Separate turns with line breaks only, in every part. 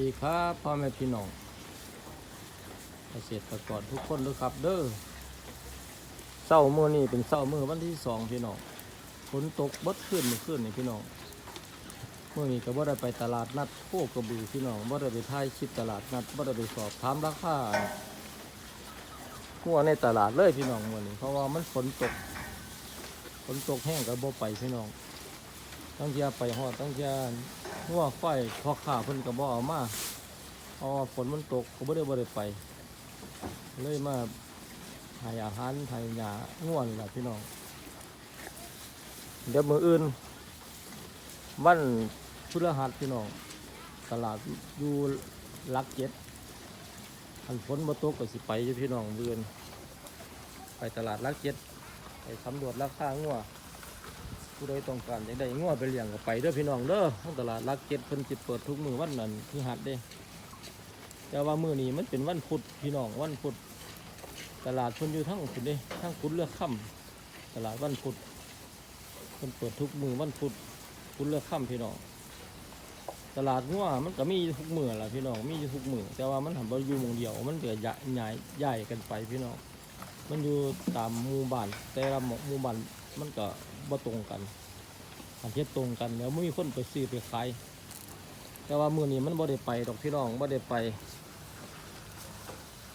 ดีครับพ่อแม่พี่น้องเกษตรกรทุกคนด้วยครับ เด้อเศร้ามือนี่เป็นเศร้ามือวันที่สองพี่น้องฝนตกบดขึ้นมื่อคืนนี่พี่น้องเมื่อนี้ก็บ่ได้ไปตลาดนัดโคกระบือพี่น้องบ่ได้ไปถ่ายคลิปตลาดนัดบ่ได้ไปสอบถามราคาหัวในตลาดเลยพี่น้องมื่อนี้ เพราะว่ามันฝนตกฝนตกแห้งก็บ่ไปพี่น้องตั้งเทียไปหอดตั้งเทีย งัวไฟพอขาเพิ่นก็บ่เอามาเพราฝนมันตกก็บ่ได้บ่ได้ไป เลยมาให้อาหารให้หญ้างัวนี่ล่ะพี่น้อง เดี๋ยวมืออื่น วันพฤหัสพี่น้อง ตลาดอยู่ลักเจ็ดอันฝนบ่ตกก็สิไปอยู่พี่น้องมื้อนไปตลาดลักเจ็ดไปสำรวจราคางัว ผู้ใดต้องการอยากได้งัวไปเลี้ยงก็ไปเด้อพี่น้องเด้อท้องตลาดรักเก็ตเพิ่นสิตเปิดทุกมือวันนั้นที่หัดเด้แต่ว่ามือนี้มันเป็นวันพุธพี่น้องวันพุธตลาดเพิ่นอยู่ทั้งพุธเด้ทั้งพุธเลือกค่ำตลาดวันพุธเพิ่นเปิดทุกมือวันพุธพุธเลือกค่ำพี่น้องตลาดงัวมันก็มีอยู่ทุกมื้อละพี่น้องมีอยู่ทุกมือแต่ว่ามันทำบ่อยู่มู่เดียว มันเดือย้ายย้ายย้ายกันไปพี่น้องมันอยู่ตามหมู่บ้านแต่ละหมู่บ้าน มันก็บ่ตรงกันอันเทียบตรงกันแล้วไม่มีคนไปซื้อไปขายแต่ว่ามือนี้มันบ่ได้ไปดอกพี่น้องบ่ได้ไป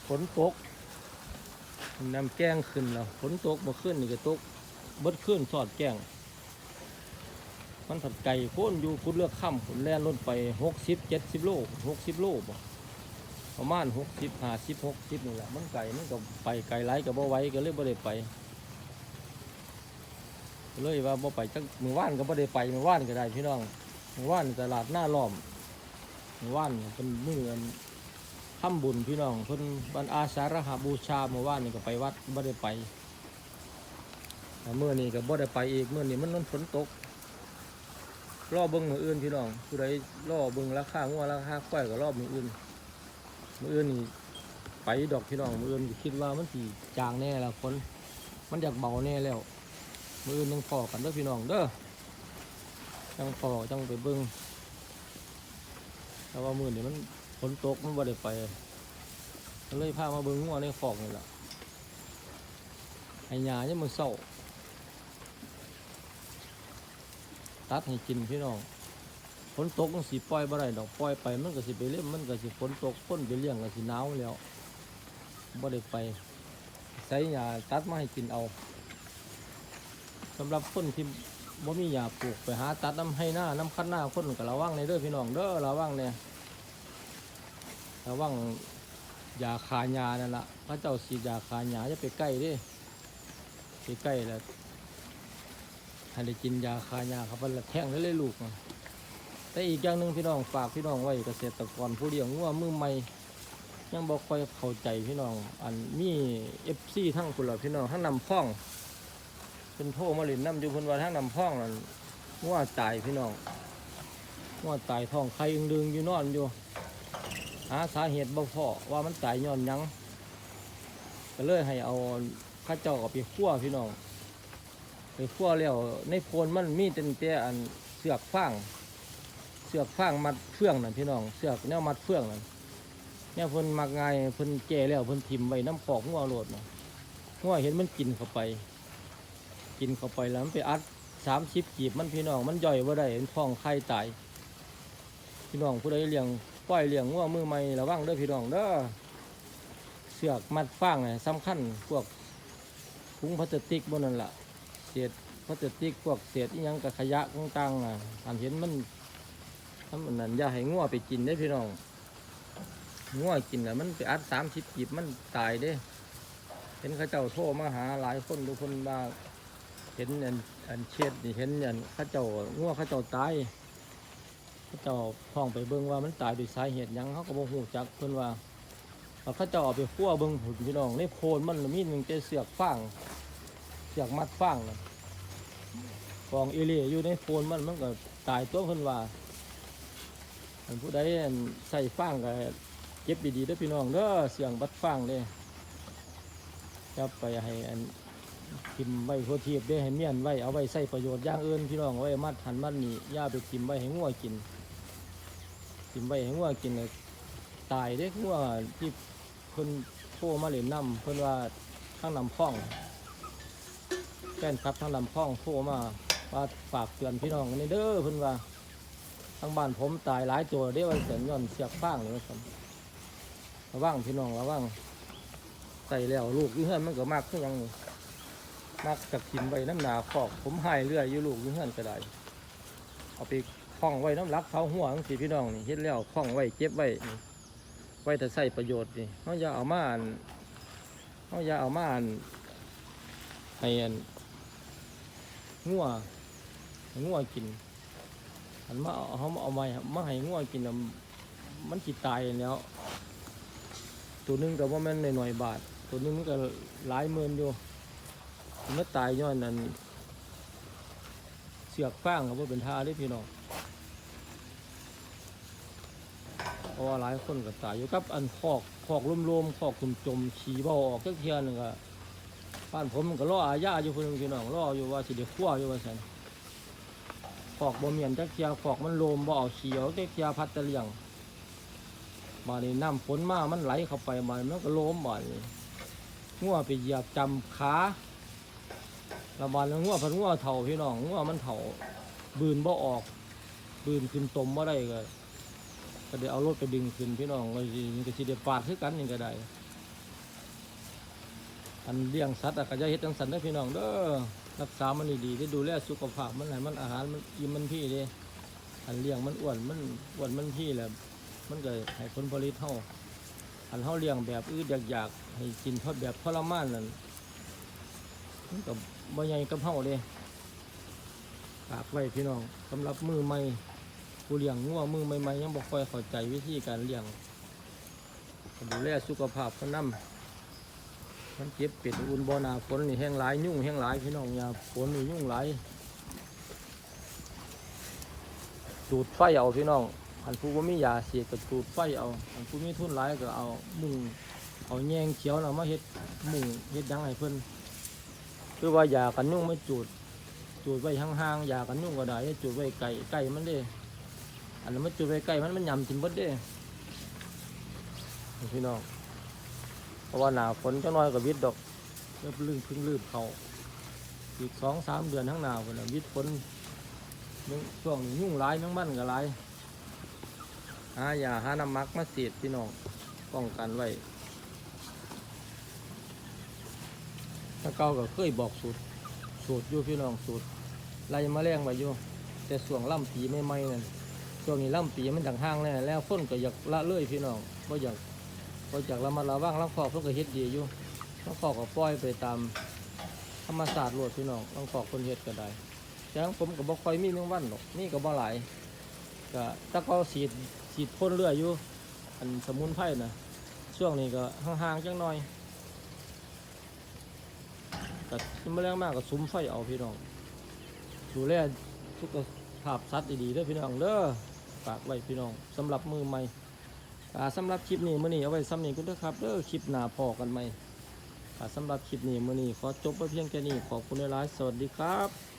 ฝนตกน้ำแก้งขึ้นแล้วฝนตกบ่ขึ้นนี่ก็ตกเบิดขึ้นสอดแก้งมันผัดไก่โค่นอยู่คุณเลือกค่ำผลแล่นรถไปหกสิบเจ็ดสิบโลหกสิบโลบ่ประมาณหกสิบห้าสิบหกสิบนี่แหละมันไก่มันก็ไปไก่ไรก็บ่ไว้ก็เลยบ่ได้ไป เลยว่าบ่ไปจักมือว่านก็บ่ได้ไปมือว่านก็ได้พี่น้องมือว่านตลาดหน้าล้อมมือว่านเป็นมืออันทำบุญพี่น้องเพิ่นบรรอาสาฬหบูชามือว่านนี่ก็ไปวัดบ่ได้ไปแต่มื่อนี้ก็บ่ได้ไปอีกเมื่อนี้มันมันฝนตกรอเบิ่งมืออื่นพี่น้องผู้ใดรอเบิ่งราคางัวราคาควายก็รอมืออื่นมืออื่นนี่ไปดอกพี่น้องมืออื่นคิดว่ามันสิจางแน่แล้วฝนมันอยากเบาแน่แล้ว มือยังพอกันเด้อพี่น้องเด้อยังพอจังไปเบิ้งแต่ว่ามือนี่มันฝนตกมันบ่ได้ไปก็เลยพามาเบิ้งงัวในคอกนี่แหละไอ้หญ้าเนี่ยมันเศร้าตัดให้กินพี่น้องฝนตกมันสิปล่อยบ่ได้ดอกปล่อยไปมันก็สิไปเล่มมันก็สิฝนตกฝนไปเลี้ยงก็สิหนาวแล้วบ่ได้ไปใส่หญ้าตัดมาให้กินเอา สำหรับคนที่บ่มียาปลูกไปหาตัดน้ำให้หน้าน้ำคัดหน้าคนก็ระวังในเด้อพี่น้องเด้อระวังเนี่ยระวังยาคาหญ้านั่นละพระเจ้าสีดยาคาหญ้าจะไปใกล้ดิไปใกล้แล้วให้ได้กินยาคาหญ้าเขาเป็นละแท่งได้เลยลูก แต่อีกอย่างหนึ่งพี่น้องฝากพี่น้องไว้เกษตรกรผู้เลี้ยงงัวมือใหม่ยังบ่ค่อยเข้าใจพี่น้อง อันมีเอฟซีทั้งคุณล่ะพี่น้องทั้งนำพ้อง เป็นโทรมาหลินน้ำอยู่เพิ่นว่าทางนำพ้องนั่นงัวตายพี่น้องงัวตายท้องไข่อึงดึงอยู่นอนอยู่หาสาเหตุบ่พอว่ามันตายย้อนยังก็เลยให้เอาข้าเจ้าเอไปคั่วพี่น้องไปคั่วแล้วในโพนมันมีแต่แต่อันเสือกฟางเสือกฟางมัดเฟื่องนั่นพี่น้องเสือกแนวมัดเฟื่องนั่นเนี่ยเพิ่นมักง่ายเพิ่นแก่แล้วเพิ่นทิ่มไว้น้ำขอกงัวโลดน่ะงัวเห็นมันกินเข้าไป กินเข้าไปแล้วมันไปอัดสามสิบกีบมันพี่น้องมันย่อยว่าได้เป็นท้องไข่ตายพี่น้องผู้ใดเลี้ยงปล่อยเลี้ยงงัวมือใหม่ระวังเด้อพี่น้องเด้อเสือกมัดฟางเนี่ยสำคัญพวกถุงพลาสติกบนนั่นแหละเศษพลาสติกพวกเศษอิหยังกับขยะต่างๆอะอันเห็นมันทำอันนั้นอย่าให้งัวไปกินได้พี่น้องงัวกินแล้วมันไปอัดสามสิบกีบมันตายเด้เห็นเขาเจ้าโทรมาหาหลายคนดูคนมา เห็นอันอันเช็ดนี่เห็นอันข้าเจ้างัวเข้าเจ้าตายข้าเจ้าพ้องไปเบิ่งว่ามันตายด้วยสาเหตุหยังเขาก็บ่ฮู้จักเพิ่นว่าข้าเจ้าเอาไปคั่วเบิ่งผุนพี่น้องในโพนมันมีหนึ่งแต่เสือกฟางเสือกมัดฟางนะกองเอเล่อยู่ในโพนมันมันก็ตายตัวเพิ่นว่าอันผู้ใดใส่ฟางก็เก็บดีๆเด้อพี่น้องเด้อเสียงบัดฟางเด้จะไปให้อัน ทิมไว้ทั่วทีบได้ให้เมียนไว้เอาไว้ใส่ประโยชน์อย่างอื่นพี่น้องเอาไว้มัดหันมัดนี่ย่าไปทิมไว้ให้งัวกินกินไว้ให้งัวกินเลยตายเด้งัวที่เพิ่นโทรมาเล่นน้ำเพิ่นว่าทั้งนำพ่องแฟนครับทั้งนำพ่องโทรมาว่าฝากเตือนพี่น้องกันเด้อเพิ่นว่าทางบ้านผมตายหลายตัวเด้ว่าเสียนย้อนเสียบฟางเลยว่าซั่นระวังพี่น้องระวังใส่แล้วลูกอยี่อนมันก็มากขึ้นยังนี่ มากกับกินไว้น้ำหนาคอก ผมใหายเรื่อยอยู่ลูกอยี่เฮือนก็ได้เอาไปคล้องไว้น้ำรักเขาหัวทั้งสี่พี่น้องนี่เฮ็ดแล้วคล้องไว้เก็บไว้ไว้แต่ใส่ประโยชน์นี่เขาอย่าเอามาอันเขาอย่าเอามาอันให้อันงัวให้งัวกินอันมาเอาเขาเอามามาให้งัวกินน่ะมันสิตตายแล้ว ตัวหนึงก็ว่าแม่นหน่อยบาท ตัวหนึงมันก็หลายหมื่นอยู่ มันตายย้อนนั้นเสือกฟางครับว่าเป็นท่าเด้พี่น้องเพราะว่าหลายคนก็ตายอยู่กับอันคอกคอกลมๆคอกคุมจมขี่เบาออกเทียหนึงก็บ้านผมมันก็ล่ออาญาอยู่เพิ่นพี่น้องล่ออยู่ว่าสิเดี๋ยขั้วอยู่ว่าซั่นคอกบ่เมียนจักเทียคอกมันโลมบ่เอาขี่เอาจักเทียพัดตะเลียงมานี่น้ำฝนมามันไหลเข้าไปมามันก็โลมบ่นี่งัวไปเหยียบจำขา ระบาดแล้วงัวพันงัวเถ่าพี่น้องงัวมันเถ่าบืนบ่ออก บืนขึ้นตมบ่ได้ก็ก็เดี๋ยวเอารถไปดึงขึ้นพี่น้องก็สิมันก็สิเดี๋ยวปาดคือกันนี่ก็ได้อันเลี้ยงสัตว์อะก็จะเฮ็ดจังสันได้พี่น้องเด้อรักษามันดีๆได้ดูแลสุขภาพมันให้มันอาหารมันอิ่มมันพี่เด้อันเลี้ยงมันอ้วนมันอ้วนมันพี่แหละมันก็ให้ผลผลิตเฮาอันเฮาเลี้ยงแบบอืดอยากๆให้กินทอดแบบทรมานนั่นมันก็ บ่ใหญ่กับเฮาเด้ฝากไว้พี่น้องสำหรับมือใหม่ผู้เลี้ยงงัวมือใหม่ๆยังบ่ค่อยเข้าใจวิธีการเลี้ยงดูแลสุขภาพเขานำมันเจ็บเป็ดอุ่นบ่หนาฝนนี่แห้งหลายยุ่งแห้งหลายพี่น้องอย่าฝนนี่ยุ่งหลายจูดไฟเอาพี่น้องอันผู้บ่มียาเสียก็จูดไฟเอาอันผู้มีทุนหลายก็เอามุงเอาแยงเขียวน่ะมาเฮ็ดมุงเฮ็ดยังให้เพิ่น คือว่ายากันยุ่งไม่จูด จูดไว้ห่างๆยากันยุ่งก็ได้จูดไว้ไก่ไก่มันเด้อันนั้นมันจูดไว้ไก่มันมันยำกินเบดเด้นี่พี่น้องเพราะว่าหนาฝนจะน้อยกับวิทย์ดอกเริ่มลื่นพึ่งลื่นเขาอีกสองสามเดือนข้างหน้าคนวิทย์ฝนช่วงนุ่งหลายทั้งมันก็หลายหายาหาน้ำมักมาเสีดพี่น้องป้องกันไว้ ถ้าเก่าก็เคยบอกสูตร สูตรอยู่พี่น้องสูตรไล่มาแรงไว้อยู่แต่ส่วงล่ำปีไม่ไม่นั่นช่วงนี้ล่ำปีมันดังห้างแน่แล้วคนก็อยากละเลื่อยพี่น้องก็อยากก็อยากระมัดระวังลังคอกเพิ่นก็เฮ็ดดีอยู่ลังคอกก็ปล่อยไปตามธรรมศาสตร์โลดพี่น้องลังคอกคนเฮ็ดก็ได้แต่ของผมก็บ่ค่อยมีแมงวันหรอกนี่ก็บ่หลายก็ถ้าก็ฉีดฉีดพ่นเรื่อยอยู่อันสมุนไพรนะช่วงนี้ก็ห่างๆจังหน่อย ก็มาแรงมากก็ซุ้มไฟเอาพี่น้อง ดูแลสุขภาพสัตว์ดีๆเด้อพี่น้องเด้อฝากไว้พี่น้องสำหรับมือใหม่อ่าสำหรับคลิปนี้มื่อนี้เอาไว้ซ้ำนี้กันเด้อครับเด้อคลิปหน้าพอกันไหมอ่าสำหรับคลิปนี้มื่อนี้ขอจบไว้เพียงแค่นี้ขอบคุณหลายสวัสดีครับ